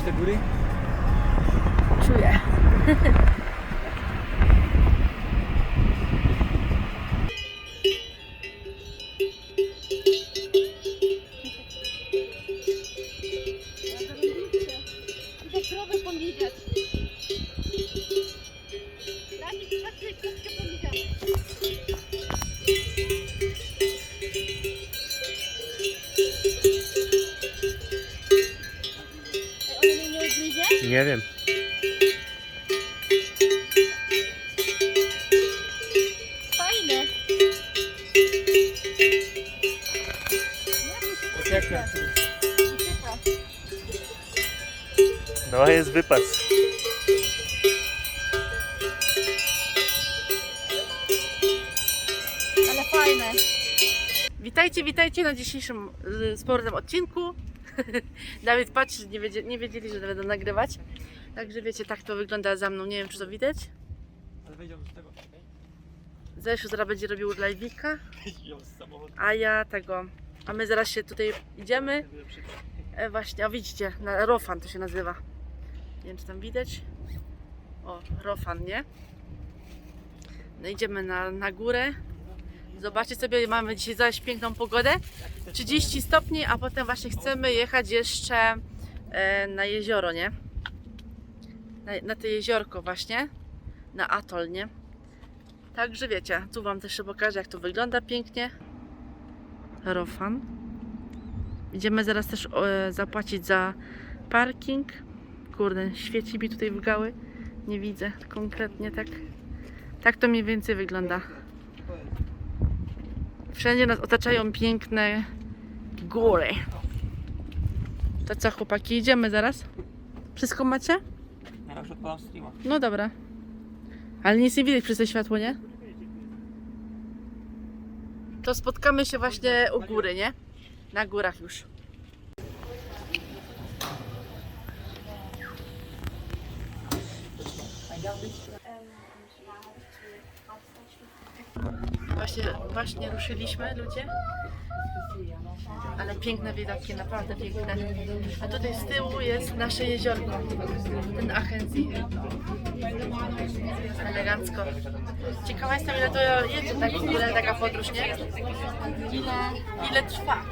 Czujesz te góry? Czuję. nie wiem. Fajne. Ucieka. No jest wypas. Ale fajne. Witajcie, witajcie na dzisiejszym y, sportowym odcinku. Dawid patrzy, nie, wiedzie, nie wiedzieli, że będą nagrywać. Także wiecie, tak to wygląda za mną. Nie wiem, czy to widać. Ale wejdział z tego. Zeszł zaraz będzie robił live'ika, Wejdział z samochodu. a ja tego. A my zaraz się tutaj idziemy. E, właśnie, a widzicie, na Rofan to się nazywa. Nie wiem, czy tam widać. O, Rofan, nie? No idziemy na, na górę. Zobaczcie sobie, mamy dzisiaj zaś piękną pogodę. 30 stopni, a potem właśnie chcemy jechać jeszcze e, na jezioro, nie? Na, na to jeziorko właśnie. Na atol, nie? Także wiecie, tu Wam też pokażę, jak to wygląda pięknie. Rofan. Idziemy zaraz też zapłacić za parking. Kurde, świeci mi tutaj w gały. Nie widzę konkretnie tak. Tak to mniej więcej wygląda. Wszędzie nas otaczają piękne góry. To co chłopaki, idziemy zaraz? Wszystko macie? Ja już odpalam streama. No dobra. Ale nic nie widać przez to światło, nie? To spotkamy się właśnie u góry, nie? Na górach już. Właśnie, właśnie ruszyliśmy ludzie. Ale piękne widoki, naprawdę piękne. A tutaj z tyłu jest nasze jeziorko. Ten Achensee. Elegancko. Ciekawa jestem ile to jedzie tak w ogóle taka podróż, nie? Ile, trwa?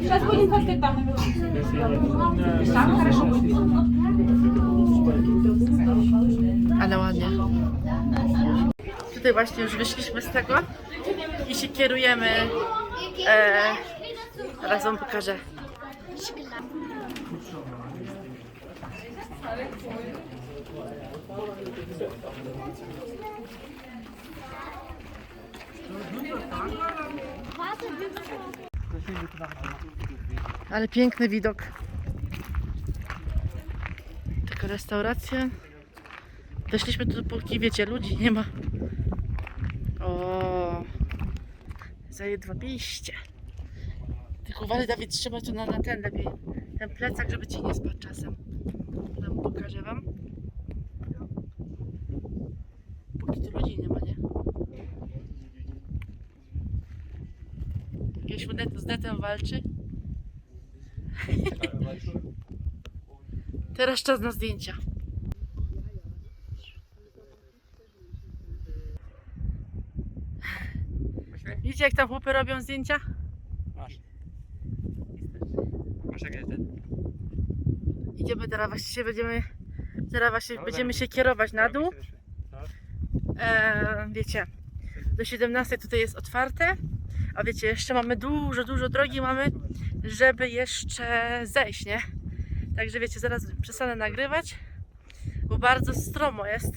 Сейчас будем конфет там Там хорошо будет. Ale ładnie. Tutaj właśnie już wyszliśmy z tego i się kierujemy. E, teraz wam pokażę. Ale piękny widok. Taka restauracja. Weszliśmy tu póki wiecie, ludzi nie ma. O, zajedwabiście. Tylko uważaj Dawid, trzeba tu na, na ten lepiej, ten plecak, żeby ci nie spadł czasem. Tam pokażę wam. Póki tu ludzi nie ma, nie? Jakieś net, z netem walczy. Teraz czas na zdjęcia. Widzicie jak tam chłopy robią zdjęcia? Masz. Masz jak ten? Idziemy teraz właśnie będziemy teraz właśnie będziemy się kierować na dół. E, wiecie, do 17 tutaj jest otwarte, a wiecie, jeszcze mamy dużo, dużo drogi mamy, żeby jeszcze zejść, nie? Także wiecie, zaraz przestanę nagrywać, bo bardzo stromo jest.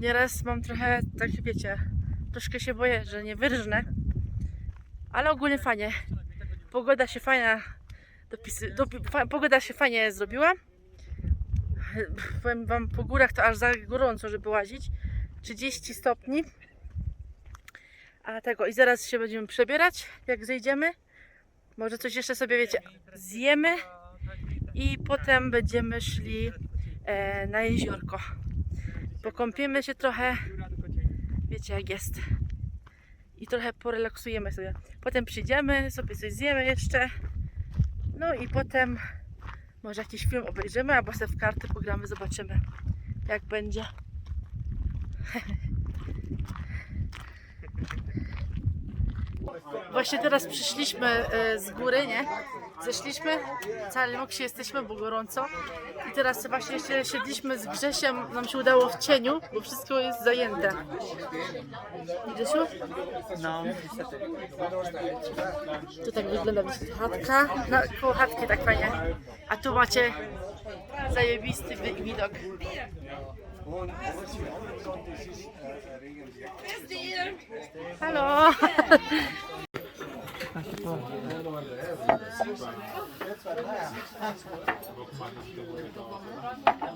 Nieraz mam trochę, tak wiecie, troszkę się boję, że nie wyrżnę, ale ogólnie fajnie. Pogoda się fajna, dopisy, dopi, fa, pogoda się fajnie zrobiła. Powiem wam, po górach to aż za gorąco, żeby łazić. 30 stopni. A tego i zaraz się będziemy przebierać, jak zejdziemy. Może coś jeszcze sobie, wiecie, zjemy i potem będziemy szli e, na jeziorko. Pokąpiemy się trochę, wiecie jak jest. I trochę porelaksujemy sobie. Potem przyjdziemy, sobie coś zjemy jeszcze. No i potem może jakiś film obejrzymy, albo sobie w karty pogramy, zobaczymy jak będzie. Właśnie teraz przyszliśmy e, z góry, nie? Zeszliśmy, cali mokrzy jesteśmy, bo gorąco. I teraz właśnie jeszcze siedliśmy z Grzesiem, nam się udało w cieniu, bo wszystko jest zajęte. Grzesiu? No, niestety. Tu tak wygląda chatka. No, koło chatki tak fajnie. A tu macie zajebisty wi- widok. Halo!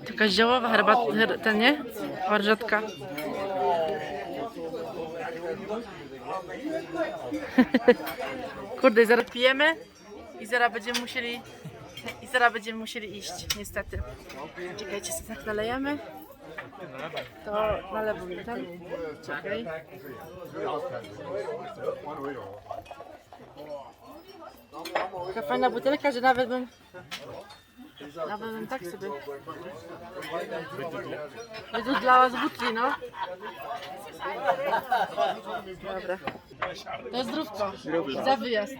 Taka ziołowa herbata, her, ten nie? Marżetka. Kurde, zaraz pijemy i zaraz będziemy musieli i zaraz będziemy musieli iść, niestety. Czekajcie, sobie tak nalejemy. To na lewo mi tam. Czekaj. Taka fajna butelka, że nawet bym nawet bym tak sobie wydudlała z butli, no. Dobra. To jest zdrówko. Za wyjazd.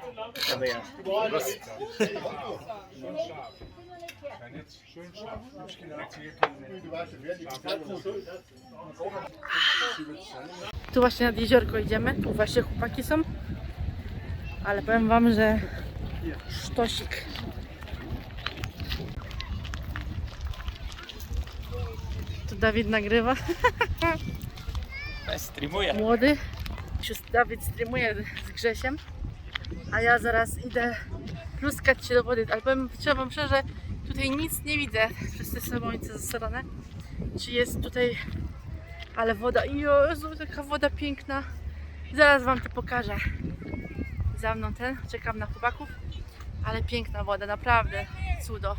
Tu właśnie nad jeziorko idziemy. Tu właśnie chłopaki są. Ale powiem wam, że sztosik. Tu Dawid nagrywa. Streamuję. Młody. Dawid streamuje z Grzesiem. A ja zaraz idę pluskać się do wody. Ale powiem trzeba wam szczerze, tutaj nic nie widzę. Wszyscy są ojce zasrane. Czy jest tutaj... Ale woda... Jezu, taka woda piękna. Zaraz wam to pokażę. Za mną ten, czekam na chłopaków. Ale piękna woda, naprawdę cudo.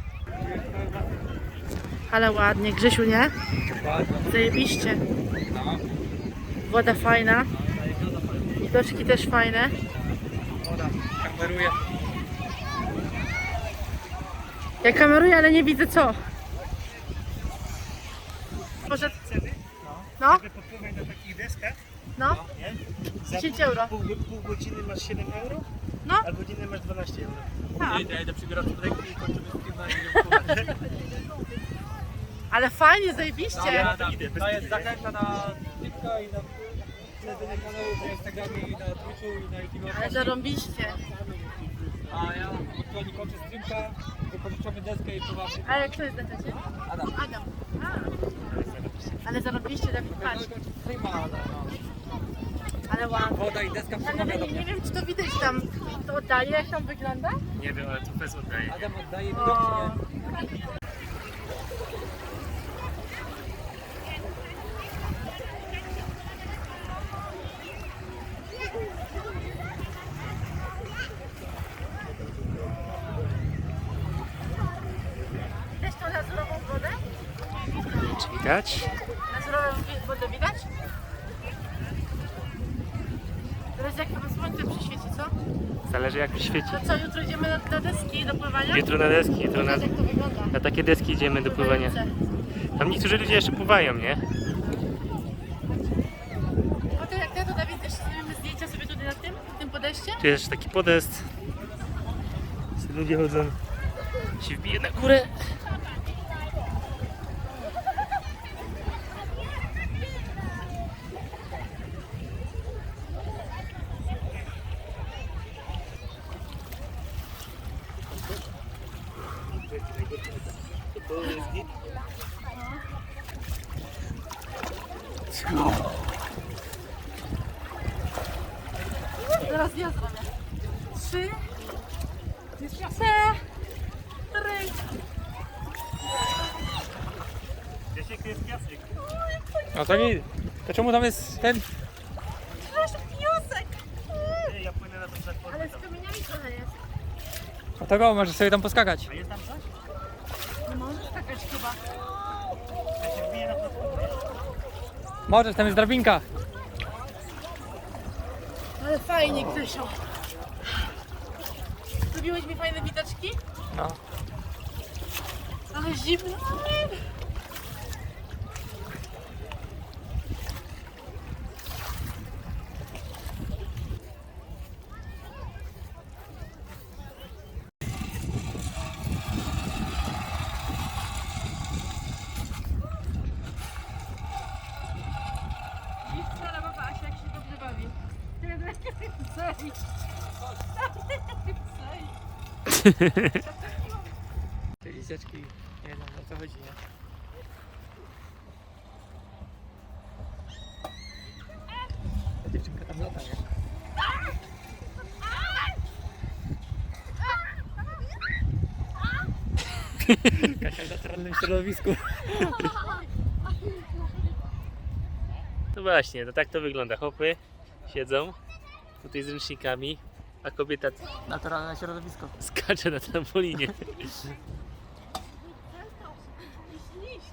Ale ładnie, Grzesiu, nie? Zajebiście. Woda fajna. Widoczki też fajne. Woda, kameruję. Ja kameruję, ale nie widzę co. Może... No, Podpływaj na takich deskach, no, nie? 10 euro. Pół, pół godziny masz 7 euro, No. a godzinę masz 12 euro. A, Ja idę przybierać ręki i kończymy i idziemy pływać. ale fajnie, zajebiście. Ja tam, to jest zachęta na TikToka i na śledzenie kanału na Instagramie i na Twitchu i na YouTube. Ale zarąbiście. A ja aktualnie kończę streamka, wypożyczamy deskę i pływamy. A jak to jest na czacie? Adam. Adam. A. Ale zarąbiście, Dawid, patrz. Kończę streama, ale no. Ale ładnie. Woda i deska Ale przemawia do nie, nie mnie. wiem, czy to widać tam. To oddaje, jak tam wygląda? Nie wiem, ale to bez oddaje. Adam oddaje mi O. widać? Lazurową wi- wodę widać? Teraz jak to słońce przyświeci, co? Zależy jak świeci. To co, jutro idziemy na, na deski do pływania? Jutro na deski, jutro na, jak to wygląda. na takie deski idziemy do pływania. Tam niektórzy ludzie jeszcze pływają, nie? Potem jak ja to Dawid jeszcze zrobimy zdjęcia sobie tutaj na tym, tym podejście. Tu jest taki podest. Ludzie chodzą. Się wbije na górę. Teraz ja zrobię. Trzy, cztery. Wiesz jaki jest piasek? No to nie. To czemu tam jest ten? Piosek. Nie, ja płynę na tą platformę. Ale z kamieniami trochę jest. A to możesz sobie tam poskakać. A jest tam coś? No możesz skakać chyba. Możesz, tam jest drabinka. Ale fajnie, Krysio. Zrobiłeś mi fajne widoczki? No. Ale zimno. Te lisiaczki, nie wiem o co chodzi, nie? Ta dziewczynka tam lata, nie? Kasia w naturalnym środowisku. No właśnie, to tak to wygląda. Chłopy siedzą tutaj z ręcznikami, a kobieta Naturalne środowisko. skacze na trampolinie.